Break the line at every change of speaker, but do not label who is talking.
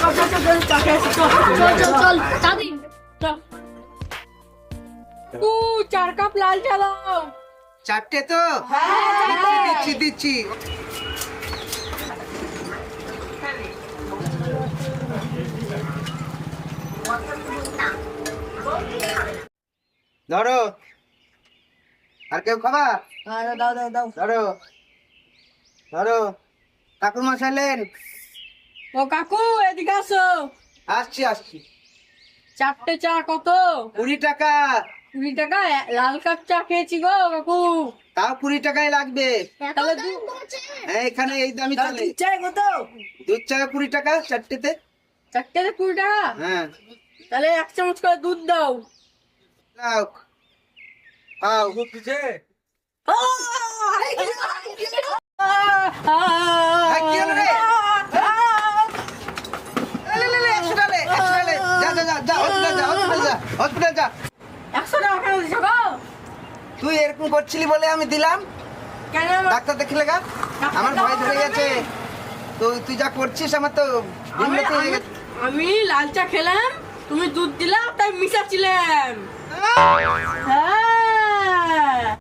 চল চল চল চার কাপ লাল চা দাও
চারটে তো দিচ্ছি দিচ্ছি ধরো। আর কেউ খাবা
দাও দাও দাও।
ধরো। ধরো। ঠাকুর মশাইলেন
ও কাকু এদিকে আসো।
আসছি আসছি।
চারটে চা কত?
কুড়ি টাকা।
কুড়ি টাকা? লাল কাপ চা খেয়েছি গো কাকু।
তাও কুড়ি টাকাই লাগবে।
তাহলে
হ্যাঁ এখানে এই দামি চলে।
চাই কত?
দুধ চা কুড়ি টাকা চারটেতে।
চারটেতে কুড়ি টাকা?
হ্যাঁ।
তাহলে এক চামচ করে দুধ দাও।
নাও খাও। এই, কি হলো রে? লে, লে, লে, একশো টাকা লে, একশো টাকা লে। যা, যা, যা, যা, hospital যা,
একশো টাকা কেন দিছো গো?
তুই এরকম করছিলি বলে আমি দিলাম।
কেন?
ডাক্তার দেখলে গা আমার ভয় ধরে গেছে। তো তুই যা করছিস আমার তো
আমি লাল চা খেলাম তুমি দুধ দিলাম তাই মিশাচ্ছিলাম।